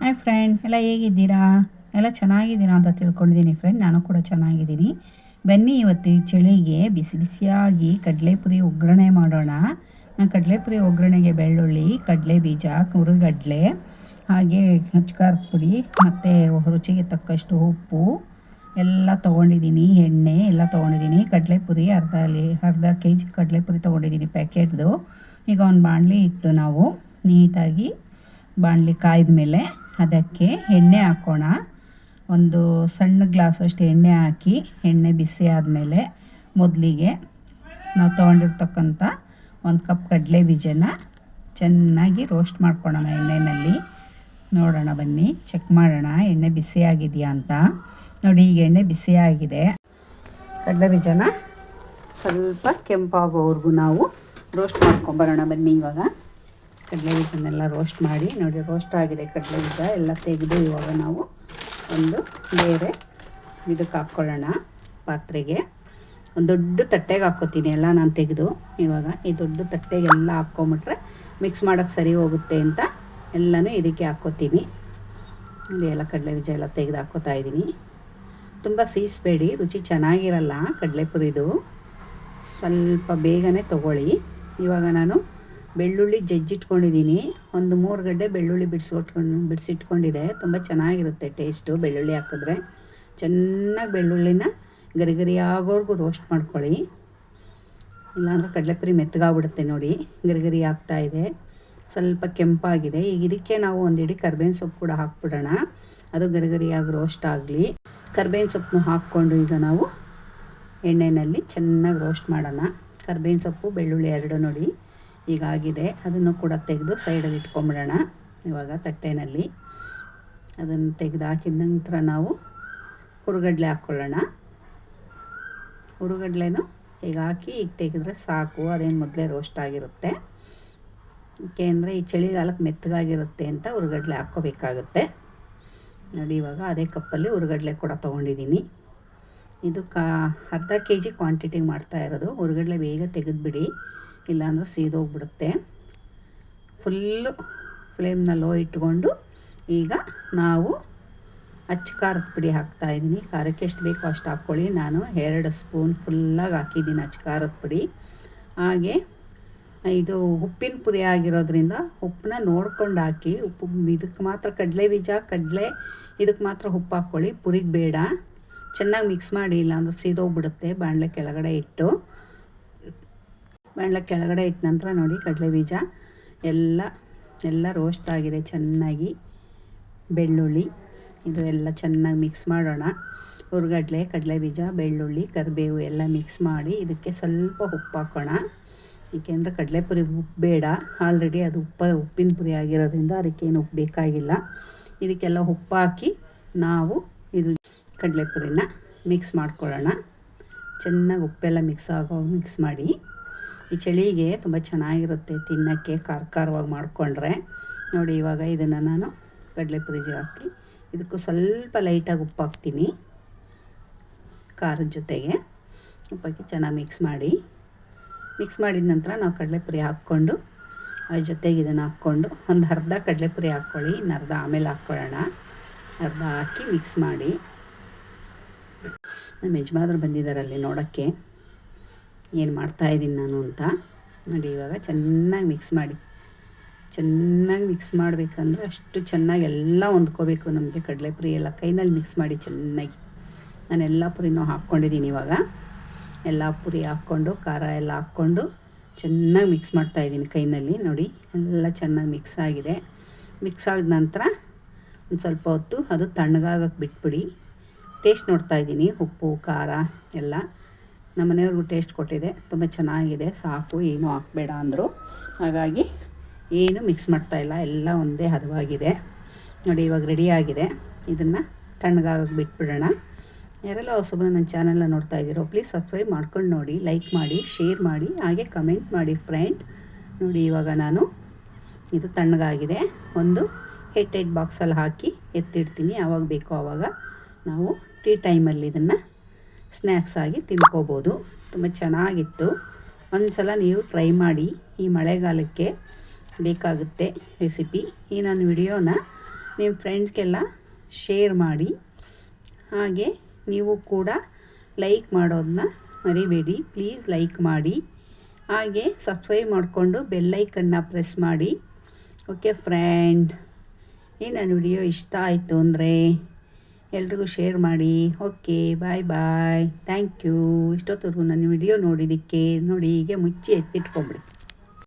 Hi friend ಎಲ್ಲ ಹೇಗಿದ್ದೀರಾ? ಎಲ್ಲ ಚೆನ್ನಾಗಿದ್ದೀನಿ ಅಂತ ತಿಳ್ಕೊಂಡಿದ್ದೀನಿ ಫ್ರೆಂಡ್ ನಾನು ಕೂಡ ಚೆನ್ನಾಗಿದ್ದೀನಿ. ಬನ್ನಿ ಇವತ್ತು ಚಳಿಗೆ ಬಿಸಿ ಬಿಸಿಯಾಗಿ ಕಡಲೆಪುರಿ ಒಗ್ಗರಣೆ ಮಾಡೋಣ. ನಾನು ಕಡಲೆಪುರಿ ಒಗ್ಗರಣೆಗೆ ಬೆಳ್ಳುಳ್ಳಿ, ಕಡಲೆ ಬೀಜ, ಕುರುಗಡ್ಲೆ, ಹಾಗೆ ಖಾರದ ಪುಡಿ ಮತ್ತು ರುಚಿಗೆ ತಕ್ಕಷ್ಟು ಉಪ್ಪು. ಎಲ್ಲ ತೊಗೊಂಡಿದ್ದೀನಿ, ಎಣ್ಣೆ ಎಲ್ಲ ತೊಗೊಂಡಿದ್ದೀನಿ. ಕಡಲೆಪುರಿ ಅರ್ಧ ಅಲ್ಲಿ ಅರ್ಧ ಕೆ ಜಿ ಕಡಲೆಪುರಿ ತೊಗೊಂಡಿದ್ದೀನಿ ಪ್ಯಾಕೆಟ್ದು. ಈಗ ಒಂದು ಬಾಣಲಿ ಇಟ್ಟು ನಾವು ನೀಟಾಗಿ ಬಾಣಲಿ ಕಾಯ್ದ ಮೇಲೆ ಅದಕ್ಕೆ ಎಣ್ಣೆ ಹಾಕೋಣ. ಒಂದು ಸಣ್ಣ ಗ್ಲಾಸ್ ಅಷ್ಟು ಎಣ್ಣೆ ಹಾಕಿ ಎಣ್ಣೆ ಬಿಸಿ ಆದಮೇಲೆ ಮೊದಲಿಗೆ ನಾವು ತೊಗೊಂಡಿರ್ತಕ್ಕಂಥ ಒಂದು ಕಪ್ ಕಡಲೆ ಬೀಜನ ಚೆನ್ನಾಗಿ ರೋಸ್ಟ್ ಮಾಡ್ಕೊಳ್ಳೋಣ ಎಣ್ಣೆಯಲ್ಲಿ. ನೋಡೋಣ ಬನ್ನಿ ಚೆಕ್ ಮಾಡೋಣ, ಎಣ್ಣೆ ಬಿಸಿಯಾಗಿದೆಯಾ ಅಂತ. ನೋಡಿ, ಈಗ ಎಣ್ಣೆ ಬಿಸಿಯಾಗಿದೆ ಕಡಲೆ ಬೀಜನ ಸ್ವಲ್ಪ ಕೆಂಪಾಗೋವರೆಗೂ ನಾವು ರೋಸ್ಟ್ ಮಾಡ್ಕೊಂಬರೋಣ ಬನ್ನಿ ಇವಾಗ. ಕಡಲೆ ಬೀಜನೆಲ್ಲ ರೋಸ್ಟ್ ಮಾಡಿ, ನೋಡಿ ರೋಸ್ಟ್ ಆಗಿದೆ ಕಡಲೆ ಬೀಜ, ಎಲ್ಲ ತೆಗೆದು ಇವಾಗ ನಾವು ಒಂದು ಬೇರೆ ಇದಕ್ಕೆ ಹಾಕ್ಕೊಳ್ಳೋಣ ಪಾತ್ರೆಗೆ. ಒಂದು ದೊಡ್ಡ ತಟ್ಟೆಗೆ ಹಾಕ್ಕೋತೀನಿ ಎಲ್ಲ ನಾನು ತೆಗೆದು. ಇವಾಗ ಈ ದೊಡ್ಡ ತಟ್ಟೆಗೆಲ್ಲ ಹಾಕ್ಕೊಂಬಿಟ್ರೆ ಮಿಕ್ಸ್ ಮಾಡೋಕ್ಕೆ ಸರಿ ಹೋಗುತ್ತೆ ಅಂತ ಎಲ್ಲನೂ ಇದಕ್ಕೆ ಹಾಕ್ಕೋತೀನಿ. ಎಲ್ಲ ಕಡಲೆ ಬೀಜ ಎಲ್ಲ ತೆಗೆದು ಹಾಕ್ಕೋತಾ ಇದ್ದೀನಿ. ತುಂಬ ಸೀಸ್ಬೇಡಿ, ರುಚಿ ಚೆನ್ನಾಗಿರಲ್ಲ ಕಡಲೆಪುರಿದು ಸ್ವಲ್ಪ ಬೇಗನೆ ತೊಗೊಳ್ಳಿ. ಇವಾಗ ನಾನು ಬೆಳ್ಳುಳ್ಳಿ ಜಜ್ಜಿಟ್ಕೊಂಡಿದ್ದೀನಿ. ಒಂದು ಮೂರು ಗಡ್ಡೆ ಬೆಳ್ಳುಳ್ಳಿ ಬಿಡಿಸ್ಕೊಟ್ಕೊಂಡು ಬಿಡಿಸಿಟ್ಕೊಂಡಿದೆ. ತುಂಬ ಚೆನ್ನಾಗಿರುತ್ತೆ ಟೇಸ್ಟು ಬೆಳ್ಳುಳ್ಳಿ ಹಾಕಿದ್ರೆ. ಚೆನ್ನಾಗಿ ಬೆಳ್ಳುಳ್ಳಿನ ಗರಿ ಗರಿ ಆಗೋರ್ಗು ರೋಸ್ಟ್ ಮಾಡ್ಕೊಳ್ಳಿ. ಇಲ್ಲಾಂದ್ರೆ ಕಡಲೆಪುರಿ ಮೆತ್ತಗಾಗ್ಬಿಡುತ್ತೆ ನೋಡಿ. ಗರಿ ಗರಿ ಇದೆ. ಸ್ವಲ್ಪ ಕೆಂಪಾಗಿದೆ. ಈಗ ಇದಕ್ಕೆ ನಾವು ಒಂದು ಇಡೀ ಕರ್ಬೇವಿನ ಸೊಪ್ಪು ಕೂಡ ಹಾಕ್ಬಿಡೋಣ. ಅದು ಗರಿ ಗರಿಯಾಗಿ ರೋಸ್ಟ್ ಆಗಲಿ. ಕರ್ಬೇವಿನ ಸೊಪ್ಪನ್ನು ಹಾಕ್ಕೊಂಡು ಈಗ ನಾವು ಎಣ್ಣೆಯಲ್ಲಿ ಚೆನ್ನಾಗಿ ರೋಸ್ಟ್ ಮಾಡೋಣ. ಕರ್ಬೇವಿನ ಸೊಪ್ಪು, ಬೆಳ್ಳುಳ್ಳಿ ಎರಡು ನೋಡಿ. ಈಗಾಗಿದೆ. ಅದನ್ನು ಕೂಡ ತೆಗೆದು ಸೈಡಲ್ಲಿ ಇಟ್ಕೊಂಬಿಡೋಣ. ಇವಾಗ ತಟ್ಟೆನಲ್ಲಿ. ಅದನ್ನು ತೆಗೆದು ಹಾಕಿದ ನಂತರ ನಾವು ಹುರುಗಡ್ಲೆ ಹಾಕ್ಕೊಳ್ಳೋಣ. ಹುರುಗಡ್ಲೆನೂ ಈಗ ಹಾಕಿ ಈಗ ತೆಗೆದ್ರೆ ಸಾಕು. ಅದೇನು ಮೊದಲೇ ರೋಸ್ಟ್ ಆಗಿರುತ್ತೆ. ಏಕೆಂದರೆ ಈ ಚಳಿಗಾಲಕ್ಕೆ ಮೆತ್ತಗಾಗಿರುತ್ತೆ ಅಂತ ಹುರುಗಡ್ಲೆ ಹಾಕ್ಕೋಬೇಕಾಗುತ್ತೆ. ನೋಡಿ, ಇವಾಗ ಅದೇ ಕಪ್ಪಲ್ಲಿ ಹುರುಗಡ್ಲೆ ಕೂಡ ತೊಗೊಂಡಿದ್ದೀನಿ. ಇದು ಕಾ ಅರ್ಧ ಕೆ ಜಿ ಕ್ವಾಂಟಿಟಿಗೆ ಮಾಡ್ತಾ ಇರೋದು. ಹುರುಗಡ್ಲೆ ಬೇಗ ತೆಗೆದುಬಿಡಿ. ಇಲ್ಲಾಂದ್ರೆ ಸೀದೋಗ್ಬಿಡುತ್ತೆ. ಫುಲ್ಲು ಫ್ಲೇಮ್ನ ಲೋ ಇಟ್ಕೊಂಡು ಈಗ ನಾವು ಅಚ್ಚ ಖಾರದ ಪುಡಿ ಹಾಕ್ತಾಯಿದ್ದೀನಿ ಖಾರಕ್ಕೆ ಎಷ್ಟು ಬೇಕೋ ಅಷ್ಟು ಹಾಕ್ಕೊಳ್ಳಿ. ನಾನು ಎರಡು ಸ್ಪೂನ್ ಫುಲ್ಲಾಗಿ ಹಾಕಿದ್ದೀನಿ ಅಚ್ಚ ಖಾರದ ಪುಡಿ. ಹಾಗೆ ಇದು ಉಪ್ಪಿನ ಪುರಿ ಆಗಿರೋದ್ರಿಂದ ಉಪ್ಪನ್ನ ನೋಡ್ಕೊಂಡು ಹಾಕಿ, ಉಪ್ಪು ಇದಕ್ಕೆ ಮಾತ್ರ ಕಡಲೆ ಬೀಜ, ಕಡಲೆ ಇದಕ್ಕೆ ಮಾತ್ರ ಉಪ್ಪು ಹಾಕ್ಕೊಳ್ಳಿ. ಪುರಿಗೆ ಬೇಡ. ಚೆನ್ನಾಗಿ ಮಿಕ್ಸ್ ಮಾಡಿ ಇಲ್ಲಾಂದ್ರೆ ಸೀದೋಗ್ಬಿಡುತ್ತೆ ಬಾಣಲೆ ಕೆಳಗಡೆ ಇಟ್ಟು. ಬಾಣಲೆ ಕೆಳಗಡೆ ಇಟ್ಟ ನಂತರ ನೋಡಿ ಕಡಲೆ ಬೀಜ ಎಲ್ಲ ಎಲ್ಲ ರೋಸ್ಟ್ ಆಗಿದೆ ಚೆನ್ನಾಗಿ. ಬೆಳ್ಳುಳ್ಳಿ, ಇದು ಎಲ್ಲ ಚೆನ್ನಾಗಿ ಮಿಕ್ಸ್ ಮಾಡೋಣ. ಹುರ್ಗಡ್ಲೆ, ಕಡಲೆ ಬೀಜ, ಬೆಳ್ಳುಳ್ಳಿ, ಕರಿಬೇವು ಎಲ್ಲ ಮಿಕ್ಸ್ ಮಾಡಿ ಇದಕ್ಕೆ ಸ್ವಲ್ಪ ಉಪ್ಪು ಹಾಕೋಣ. ಏಕೆಂದರೆ ಕಡಲೆಪುರಿ ಉಪ್ಪು ಬೇಡ. ಆಲ್ರೆಡಿ ಅದು ಉಪ್ಪ, ಉಪ್ಪಿನ ಪುರಿ ಆಗಿರೋದ್ರಿಂದ ಅದಕ್ಕೇನು ಉಪ್ಪು ಬೇಕಾಗಿಲ್ಲ. ಇದಕ್ಕೆಲ್ಲ ಉಪ್ಪು ಹಾಕಿ ನಾವು ಇದು ಕಡಲೆಪುರಿನ ಮಿಕ್ಸ್ ಮಾಡ್ಕೊಳ್ಳೋಣ. ಚೆನ್ನಾಗಿ ಉಪ್ಪೆಲ್ಲ ಮಿಕ್ಸ್ ಆಗೋ ಮಿಕ್ಸ್ ಮಾಡಿ. ಈ ಚಳಿಗೆ ತುಂಬ ಚೆನ್ನಾಗಿರುತ್ತೆ ತಿನ್ನೋಕ್ಕೆ ಖಾರ ಖಾರವಾಗಿ ಮಾಡಿಕೊಂಡ್ರೆ. ನೋಡಿ ಇವಾಗ ಇದನ್ನು ನಾನು ಕಡಲೆಪುರಿ ಹಾಕಿ, ಇದಕ್ಕೂ ಸ್ವಲ್ಪ ಲೈಟಾಗಿ ಉಪ್ಪು ಹಾಕ್ತೀನಿ ಖಾರದ ಜೊತೆಗೆ ಉಪ್ಪಾಕಿ ಚೆನ್ನಾಗಿ ಮಿಕ್ಸ್ ಮಾಡಿ. ಮಿಕ್ಸ್ ಮಾಡಿದ ನಂತರ ನಾವು ಕಡಲೆಪುರಿ ಹಾಕ್ಕೊಂಡು, ಅದ್ರ ಜೊತೆಗೆ ಇದನ್ನು ಹಾಕ್ಕೊಂಡು ಒಂದು ಅರ್ಧ ಕಡಲೆಪುರಿ ಹಾಕ್ಕೊಳ್ಳಿ ಇನ್ನು ಅರ್ಧ ಆಮೇಲೆ ಹಾಕ್ಕೊಳ್ಳೋಣ ಅರ್ಧ ಹಾಕಿ ಮಿಕ್ಸ್ ಮಾಡಿ. ನಮ್ಮ ಯಜಮಾನ್ರು ಬಂದಿದ್ದಾರಲ್ಲಿ ನೋಡೋಕ್ಕೆ. ಏನು ಮಾಡ್ತಾಯಿದ್ದೀನಿ ನಾನು ಅಂತ. ನೋಡಿ, ಇವಾಗ ಚೆನ್ನಾಗಿ ಮಿಕ್ಸ್ ಮಾಡಿ. ಚೆನ್ನಾಗಿ ಮಿಕ್ಸ್ ಮಾಡಬೇಕಂದ್ರೆ ಅಷ್ಟು ಚೆನ್ನಾಗಿ ಎಲ್ಲ ಹೊಂದ್ಕೋಬೇಕು ನಮಗೆ ಕಡಲೆಪುರಿ ಎಲ್ಲ. ಕೈನಲ್ಲಿ ಮಿಕ್ಸ್ ಮಾಡಿ ಚೆನ್ನಾಗಿ. ನಾನು ಎಲ್ಲ ಪುರಿನೂ ಹಾಕ್ಕೊಂಡಿದ್ದೀನಿ ಇವಾಗ. ಎಲ್ಲ ಪುರಿ ಹಾಕ್ಕೊಂಡು, ಖಾರ ಎಲ್ಲ ಹಾಕ್ಕೊಂಡು ಚೆನ್ನಾಗಿ ಮಿಕ್ಸ್ ಮಾಡ್ತಾಯಿದ್ದೀನಿ ಕೈನಲ್ಲಿ. ನೋಡಿ, ಎಲ್ಲ ಚೆನ್ನಾಗಿ ಮಿಕ್ಸ್ ಆಗಿದೆ. ಮಿಕ್ಸ್ ಆದ ನಂತರ ಒಂದು ಸ್ವಲ್ಪ ಹೊತ್ತು ಅದು ತಣ್ಣಗಾಗಕ್ಕೆ ಬಿಟ್ಬಿಡಿ. ಟೇಸ್ಟ್ ನೋಡ್ತಾಯಿದ್ದೀನಿ ಉಪ್ಪು, ಖಾರ ಎಲ್ಲ. ನಮ್ಮ ಮನೆಯವ್ರಿಗೂ ಟೇಸ್ಟ್ ಕೊಟ್ಟಿದೆ. ತುಂಬ ಚೆನ್ನಾಗಿದೆ. ಸಾಕು, ಏನೂ ಹಾಕಬೇಡ ಅಂದರು. ಹಾಗಾಗಿ ಏನು ಮಿಕ್ಸ್ ಮಾಡ್ತಾಯಿಲ್ಲ ಎಲ್ಲ ಒಂದೇ ಹದವಾಗಿದೆ. ನೋಡಿ, ಇವಾಗ ರೆಡಿಯಾಗಿದೆ ಇದನ್ನು ತಣ್ಣಗಾಗಕ್ಕೆ ಬಿಟ್ಬಿಡೋಣ. ಯಾರೆಲ್ಲ ಹೊಸಬ್ರು ನನ್ನ ಚಾನೆಲ್ನ ನೋಡ್ತಾ ಇದ್ದೀರೋ ಪ್ಲೀಸ್ ಸಬ್ಸ್ಕ್ರೈಬ್ ಮಾಡ್ಕೊಂಡು ನೋಡಿ. ಲೈಕ್ ಮಾಡಿ ಶೇರ್ ಮಾಡಿ, ಹಾಗೆ ಕಮೆಂಟ್ ಮಾಡಿ ಫ್ರೆಂಡ್ ನೋಡಿ, ಇವಾಗ ನಾನು ಇದು ತಣ್ಣಗಾಗಿದೆ. ಒಂದು ಹೆಟ್ ಹೆಡ್ ಬಾಕ್ಸಲ್ಲಿ ಹಾಕಿ ಎತ್ತಿಡ್ತೀನಿ. ಯಾವಾಗ ಬೇಕೋ ಆವಾಗ ನಾವು ಟೀ ಟೈಮಲ್ಲಿ ಇದನ್ನು ಸ್ನ್ಯಾಕ್ಸ್ ಆಗಿ ತಿನ್ಕೋಬೋದು. ತುಂಬ ಚೆನ್ನಾಗಿತ್ತು. ಒಂದು ಸಲ ನೀವು ಟ್ರೈ ಮಾಡಿ. ಈ ಮಳೆಗಾಲಕ್ಕೆ ಬೇಕಾಗುತ್ತೆ ರೆಸಿಪಿ. ಈ ನನ್ನ ವಿಡಿಯೋನ ನಿಮ್ಮ ಫ್ರೆಂಡ್ಸ್ಗೆಲ್ಲ ಶೇರ್ ಮಾಡಿ. ಹಾಗೆ ನೀವು ಕೂಡ ಲೈಕ್ ಮಾಡೋದನ್ನ ಮರಿಬೇಡಿ. ಪ್ಲೀಸ್ ಲೈಕ್ ಮಾಡಿ. ಹಾಗೆ ಸಬ್ಸ್ಕ್ರೈಬ್ ಮಾಡಿಕೊಂಡು ಬೆಲ್ಲೈಕನ್ನ ಪ್ರೆಸ್ ಮಾಡಿ. Okay friend. ಈ ನನ್ನ ವಿಡಿಯೋ ಇಷ್ಟ ಆಯಿತು ಅಂದರೆ ಎಲ್ರಿಗೂ ಶೇರ್ ಮಾಡಿ. Okay bye bye thank you ಇಷ್ಟೊತ್ತವರೆಗೂ ನನ್ನ ವಿಡಿಯೋ ನೋಡಿದ್ದಕ್ಕೆ ನೋಡಿ, ಹೀಗೆ ಮುಚ್ಚಿ ಎತ್ತಿಟ್ಕೊಂಬಿಡಿ.